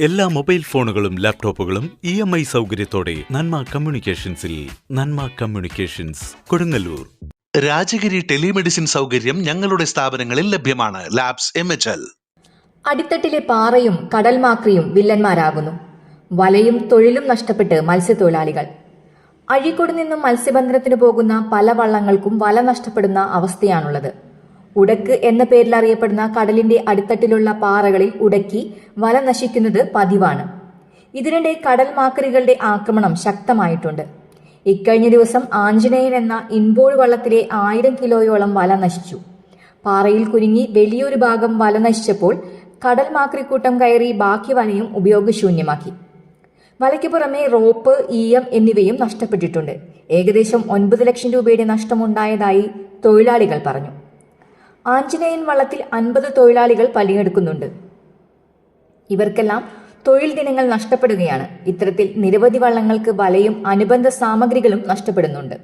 എല്ലാ മൊബൈൽ ഫോണുകളും ലാപ്ടോപ്പുകളും ഇ എം ഐ സൗകര്യത്തോടെ നന്മ കമ്മ്യൂണിക്കേഷൻസിൽ നന്മ കമ്മ്യൂണിക്കേഷൻസ് കൊടുങ്ങല്ലൂർ. രാജഗിരി ടെലിമെഡിസിൻ സൗകര്യം ഞങ്ങളുടെ സ്ഥാപനങ്ങളിൽ ലഭ്യമാണ്. Labs M H L. അടിത്തട്ടിലെ പാറയും കടൽമാക്രിയും വില്ലന്മാരാകുന്നു. വലയും തൊഴിലും നഷ്ടപ്പെട്ട് മത്സ്യത്തൊഴിലാളികൾ. അഴീക്കോട് നിന്നും മത്സ്യബന്ധനത്തിന് പോകുന്ന പല വള്ളങ്ങൾക്കും വല നഷ്ടപ്പെടുന്ന അവസ്ഥയാണുള്ളത്. ഉടക്ക് എന്ന പേരിൽ അറിയപ്പെടുന്ന കടലിന്റെ അടിത്തട്ടിലുള്ള പാറകളിൽ ഉടക്കി വല നശിക്കുന്നത് പതിവാണ്. ഇതിനിടെ കടൽമാക്രികളുടെ ആക്രമണം ശക്തമായിട്ടുണ്ട്. ഇക്കഴിഞ്ഞ ദിവസം ആഞ്ജനേയൻ എന്ന ഇൻബോൾ വള്ളത്തിലെ ആയിരം കിലോയോളം വല നശിച്ചു. പാറയിൽ കുരുങ്ങി വലിയൊരു ഭാഗം വല നശിച്ചപ്പോൾ കടൽ മാക്രിക്കൂട്ടം കയറി ബാക്കി വലയും ഉപയോഗശൂന്യമാക്കി. വലയ്ക്ക് പുറമെ റോപ്പ് ഈയം എന്നിവയും നഷ്ടപ്പെട്ടിട്ടുണ്ട്. ഏകദേശം ഒൻപത് ലക്ഷം രൂപയുടെ നഷ്ടമുണ്ടായതായി തൊഴിലാളികൾ പറഞ്ഞു. ആഞ്ജനേയൻ വള്ളത്തിൽ അൻപത് തൊഴിലാളികൾ പണിയെടുക്കുന്നുണ്ട് ഇവർക്കെല്ലാം തൊഴിൽ ദിനങ്ങൾ നഷ്ടപ്പെടുകയാണ്. ഇത്തരത്തിൽ നിരവധി വള്ളങ്ങൾക്ക് വലയും അനുബന്ധ സാമഗ്രികളും നഷ്ടപ്പെടുന്നുണ്ട്.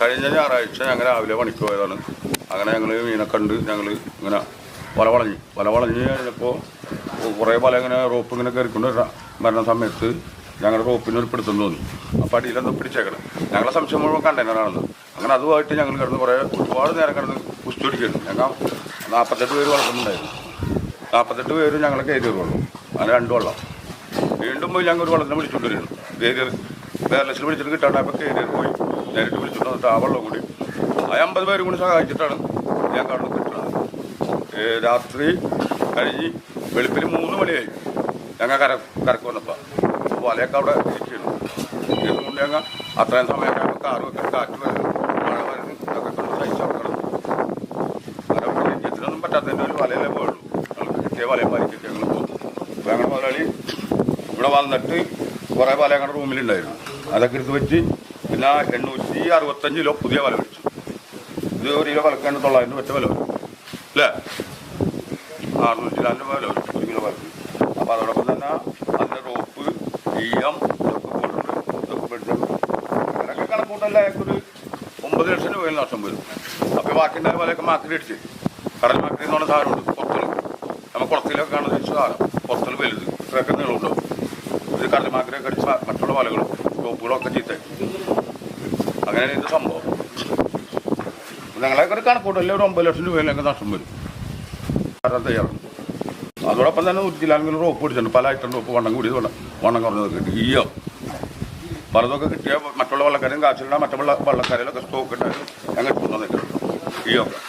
കഴിഞ്ഞ ഞായറാഴ്ച ഞങ്ങൾ രാവിലെ പണിക്ക് പോയതാണ്. അങ്ങനെ ഞങ്ങൾ മീനെ കണ്ട് ഞങ്ങൾ ഇങ്ങനെ വല വളഞ്ഞു. വല വളഞ്ഞ് കഴിഞ്ഞപ്പോൾ കുറേ വല ഇങ്ങനെ റോപ്പ് ഇങ്ങനെ കയറിക്കൊണ്ട് വരുന്ന സമയത്ത് ഞങ്ങളുടെ റോപ്പിന് ഒരു പിടുത്തം തോന്നി. അപ്പോൾ അടിയിലെന്തോ പിടിച്ചേക്കണം. ഞങ്ങളെ സംശയം മുഴുവൻ കണ്ടെയ്നറാണെന്ന് അങ്ങനെ അതുമായിട്ട് ഞങ്ങൾ കിടന്ന് കുറേ ഒരുപാട് നേരം കിടന്ന് കുസ്തി പിടിക്കുന്നു ഞങ്ങൾ നാൽപ്പത്തെട്ട് പേര് വളർത്തുന്നുണ്ടായിരുന്നു. നാൽപ്പത്തെട്ട് പേര് ഞങ്ങൾ കയറി വരുള്ളൂ അങ്ങനെ രണ്ട് വെള്ളം വീണ്ടും പോയി ഞങ്ങൾ ഒരു വെള്ളത്തിന് വിളിച്ചുകൊണ്ടിരുന്നു കയറിയർ കേരളത്തിൽ വിളിച്ചിട്ട് കിട്ടാണ്ടായപ്പോൾ കയറി പോയി നേരിട്ട് വിളിച്ചിട്ട് ആ വെള്ളം കൂടി. ആ അമ്പത് പേരും കൂടി സഹായിച്ചിട്ടാണ് ഞാൻ കാണുന്നത് കിട്ടുന്നത് രാത്രി കഴിഞ്ഞ് വെളുപ്പിന് മൂന്ന് മണിയായി. ഞങ്ങൾ കര കരക്ക് വന്നപ്പോൾ വലയൊക്കെ അവിടെ ഇരിക്കുന്നു. ഇതുകൊണ്ട് ഞങ്ങൾ അത്രയും സമയം കാറ് വെക്കാൻ കാറ്റ് വരുന്നു ഇതൊക്കെ കൊണ്ട് സഹിച്ച് നടക്കണം അങ്ങനെ ഇതിനൊന്നും പറ്റാത്തതിന്റെ ഒരു വലയിലേ പോയുള്ളൂ. ഞങ്ങൾക്ക് കിട്ടിയ വലയും വലിക്കൊക്കെ ഞങ്ങൾ പോകും. അപ്പോൾ ഞങ്ങളുടെ മുതലാളി ഇവിടെ വന്നിട്ട് കുറേ വല ഞങ്ങളുടെ റൂമിലുണ്ടായിരുന്നു. അതൊക്കെ എടുത്ത് വെച്ച് പിന്നെ എണ്ണൂറ്റി അറുപത്തഞ്ച് കിലോ പുതിയ വല മേടിച്ചു. ഇത് ഒരു കിലോ വലക്കാണ്ട് തൊള്ളായിരം ഒറ്റ വില അല്ലേ? അറുന്നൂറ്റി രൂപ വില ഒരു കിലോ വലക്ക്. അപ്പോൾ അതോടൊപ്പം തന്നെ അതിന്റെ റോപ്പ് ഈയം ഇതൊക്കെ കൊണ്ടുണ്ട് ഇതൊക്കെ മേടിച്ചു അങ്ങനെയൊക്കെ കണക്കൂട്ടല്ല ഒരു ഒമ്പത് ലക്ഷം രൂപയിൽ നഷ്ടം വരും അപ്പോൾ ബാക്കിയുണ്ടായ വലയൊക്കെ മാക്കിൽ അടിച്ച് കടൽ മാക്കിൽ എന്ന് പറഞ്ഞ സാധനമുണ്ട്. പുറത്തിൽ നമ്മൾ കുളത്തിലൊക്കെ കാണുന്ന സാധനം. പുറത്തിൽ വലുത്. ഇത്രയൊക്കെ നീളമുണ്ടാവും ഇത് കടൽ മാക്കിലൊക്കെ അടിച്ച് മറ്റുള്ള വലകളും ടോപ്പുകളൊക്കെ ഒക്കെ ചീത്തയായി അങ്ങനെയാണ് ഇത് സംഭവം. ഞങ്ങളൊക്കെ ഒരു കണക്കൂട്ടല്ലേ ഒരു ഒമ്പത് ലക്ഷം രൂപയിലൊക്കെ നഷ്ടം വരും. കാരണം തയ്യാറാണ് അതോടൊപ്പം തന്നെ നൂറ്റി ചിലാണെങ്കിലും റോപ്പ് പിടിച്ചിട്ടുണ്ട്. പല ഐറ്റം റോപ്പ് വണ്ണം കൂടി വണ്ണം വണ്ണം കുറഞ്ഞതൊക്കെ കിട്ടി ഈയോ പലതൊക്കെ കിട്ടിയ മറ്റുള്ള വള്ളക്കാരും കാച്ചിലുണ്ടാകും മറ്റുള്ള വള്ളക്കാരിലൊക്കെ സ്റ്റോക്ക് ഉണ്ടായിരുന്നു ഞങ്ങൾ കൊണ്ടുവന്നിട്ടുണ്ട് ഈയൊക്കെ